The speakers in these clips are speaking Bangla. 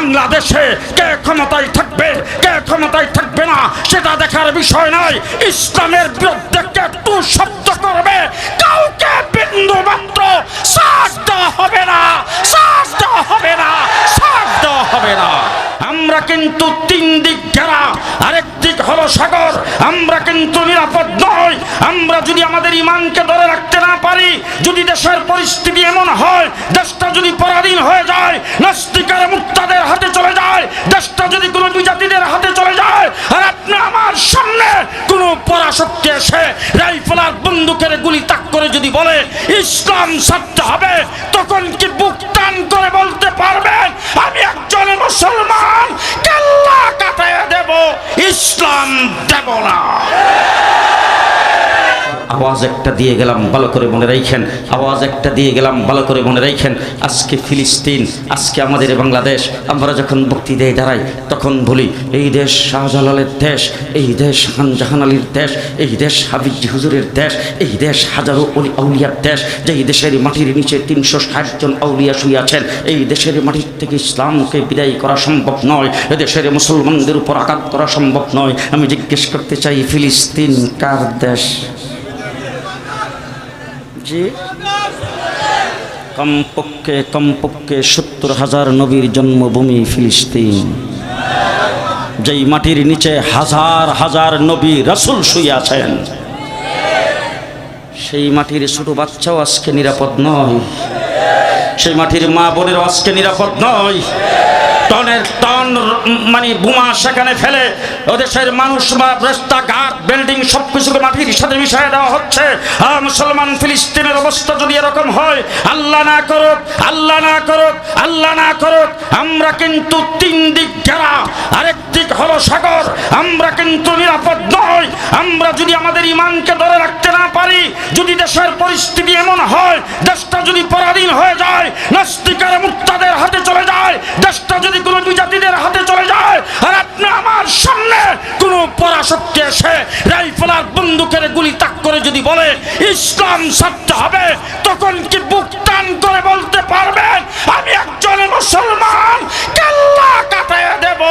বাংলাদেশে কে ক্ষমতায় থাকবে, কে ক্ষমতায় থাকবে না, সেটা দেখার বিষয় নয়। ইসলামের বিরুদ্ধে কে একটু শব্দ করবে, কাউকে বিন্দু মাত্র শ্বাস হবে না শ্বাস হবে না শ্বাস হবে না। আমরা কিন্তু তিন দিক ঘেরা, আরেক দিক হলো সাগর। আমরা কিন্তু নিরাপদ নই। আমরা যদি আমাদের ইমানকে ধরে রাখতে না পারি, যদি দেশের পরিস্থিতি এমন হয়, দেশটা যদি পরাধীন হয়ে যায় নাস্তিকার মুক্তাদের হাতে চলে যায় দেশটা যদি কোনো বিজাতিদের হাতে চলে যায় আর আপনি আমার সামনে কোনো পরাশক্তি এসে রাইফেলার বন্দুকের গুলি তাক করে যদি বলে, ইসলাম ছাড়তে হবে, তখন কি বুক টান করে বলতে পারবেন আমি একজন মুসলমান, কাল্লা কাটায় দেব, ইসলাম দেব না। আওয়াজ একটা দিয়ে গেলাম, ভালো করে মনে রাখেন আওয়াজ একটা দিয়ে গেলাম, ভালো করে মনে রাখেন আজকে ফিলিস্তিন, আজকে আমাদের বাংলাদেশ, আমরা যখন বক্তৃতায় দাঁড়াই, তখন বলি, এই দেশ শাহজালালের দেশ, এই দেশ খানজাহান আলীর দেশ, এই দেশ হাবিজি হুজুরের দেশ, এই দেশ হাজারো অলি আউলিয়ার দেশ, যেই দেশের মাটির নিচে তিনশো ষাট জন আউলিয়া শুয়ে আছেন, এই দেশের মাটির থেকে ইসলামকে বিদায় করা সম্ভব নয়, এ দেশের মুসলমানদের উপর আঘাত করা সম্ভব নয়। আমি জিজ্ঞেস করতে চাই, ফিলিস্তিন কার দেশ? জি? কমপক্ষে কমপক্ষে সত্তর হাজার নবীর জন্মভূমি ফিলিস্তিন। যেই মাটির নিচে হাজার হাজার নবী রাসুল শুয়ে আছেন, সেই মাটির ছোট বাচ্চাও আজকে নিরাপদ নয়। সেই মাটির মা বোনেরও আজকে নিরাপদ নয়। টনের টন মানে বোমা সেখানে ফেলে ওদেশের মানুষ রাস্তাঘাট বিল্ডিং সব কিছুকে মাটির সাথে মিশিয়ে দেওয়া হচ্ছে। আর মুসলমান ফিলিস্তিনের অবস্থা যদি এরকম হয়, আল্লাহ না করুক, আল্লাহ না করুক, আল্লাহ না করুক, আমরা কিন্তু তিন দিক ঘেরা, আরেক দিক হলো সাগর, আমরা কিন্তু নিরাপদ নই। আমরা যদি আমাদের ইমানকে ধরে রাখতে না পারি, যদি দেশের পরিস্থিতি এমন হয়, দেশটা যদি পরাধীন হয়ে যায়, নাস্তিকার মুক্তাদের হাতে চলে যায়, দেশটা যদি ইসলাম ছাড়তে হবে, তখন কি বুক টান করে বলতে পারবেন আমি একজন মুসলমান, কেল্লা কাটায় দেব,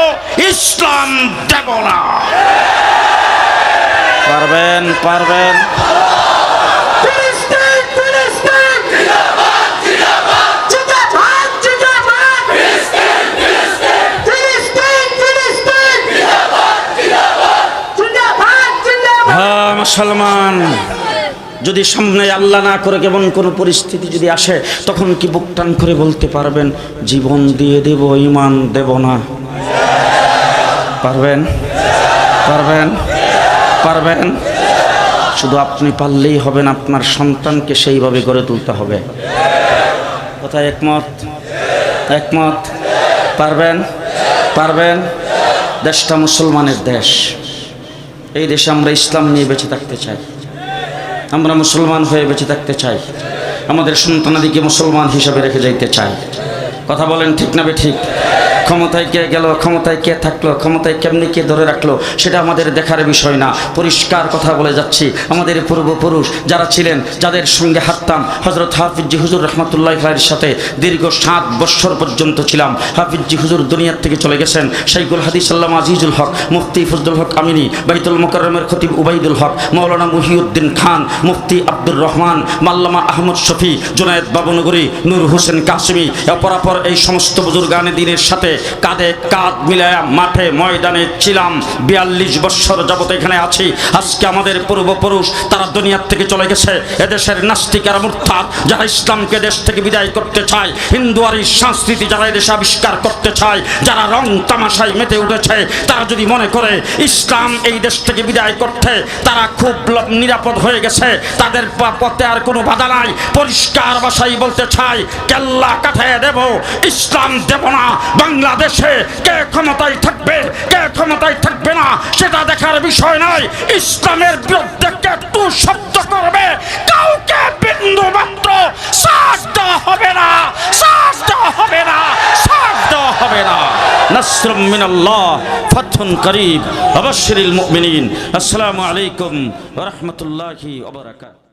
ইসলাম দেব না। পারবেন পারবেন। মুসলমান। যদি সামনে আল্লাহ না করে, কেমন কোনো পরিস্থিতি যদি আসে, তখন কি বুক টান করে বলতে পারবেন, জীবন দিয়ে দেব ইমান দেব না পারবেন? পারবেন? পারবেন? শুধু আপনি পারলেই হবেন আপনার সন্তানকে সেইভাবে গড়ে তুলতে হবে। কোথায় একমত? একমত? পারবেন? পারবেন? দেশটা মুসলমানের দেশ। এই দেশে আমরা ইসলাম নিয়ে বেঁচে থাকতে চাই। আমরা মুসলমান হয়ে বেঁচে থাকতে চাই। আমাদের সন্তানাদিকে মুসলমান হিসাবে রেখে যাইতে চাই। কথা বলেন ঠিক না ঠিক? ক্ষমতায় কে গেল, ক্ষমতায় কে থাকল, ক্ষমতায় কেমনি কে ধরে রাখল, সেটা আমাদের দেখার বিষয় না। পরিষ্কার কথা বলে যাচ্ছি। আমাদের পূর্বপুরুষ যারা ছিলেন, যাদের সঙ্গে হাঁটতাম হজরত হাফিজি হুজুর রহমতুল্লাহ ভাইয়ের সাথে দীর্ঘ সাত বৎসর পর্যন্ত ছিলাম। হাফিজি হুজুর দুনিয়ার থেকে চলে গেছেন শাইকুল হাদিস আল্লাহ আজিজুল হক, মুফতি ফজলুল হক আমিনী, বাইতুল মোকরমের খতিব উবাইদুল হক মৌলানা মুহিউদ্দিন খান, মুফতি আব্দুর রহমান, মাল্লামা আহমদ শফি, জুনায়দ বাবুনগরী, নূর হোসেন কাসিমি অপরাপর এই সমস্ত বুজুর্গানে দিনের সাথে কাঁধে কাঁধ মিলায়া মাঠে ময়দানে ছিলাম। বিয়াল্লিশ বৎসর যাবত এখানে আছি। আজকে আমাদের পূর্বপুরুষ তারা দুনিয়ার থেকে চলে গেছে। এদেশের নাস্তিক আর মুরতাদ যারা ইসলামকে দেশ থেকে বিদায় করতে চায় হিন্দুয়ারি সংস্কৃতি যারা এদেশে আবিষ্কার করতে চায়, যারা রং তামাশায় মেতে উঠেছে, তারা যদি মনে করে ইসলাম এই দেশ থেকে বিদায় করতে তারা খুব নিরাপদ হয়ে গেছে, তাদের পথে আর কোনো বাধা নাই। পরিষ্কার ভাষাই বলতে চাই কেল্লা কাঠায় দেব ইসলাম দেব না। বাংলাদেশে কে ক্ষমতায় থাকবে, কে ক্ষমতায় থাকবে না, সেটা দেখার বিষয় নয়। ইসলামের বিরুদ্ধে কে একটু শব্দ করবে, কাউকে বিন্দু মাত্র দেওয়া হবে না দেওয়া হবে না দেওয়া হবে না। নাসরুম মিনাল্লাহ, ফাতহুন করিব অবশ্যরিল মুমিনিন। আসসালামু আলাইকুম ওয়া রাহমাতুল্লাহি ওয়া বারাকাতুহু।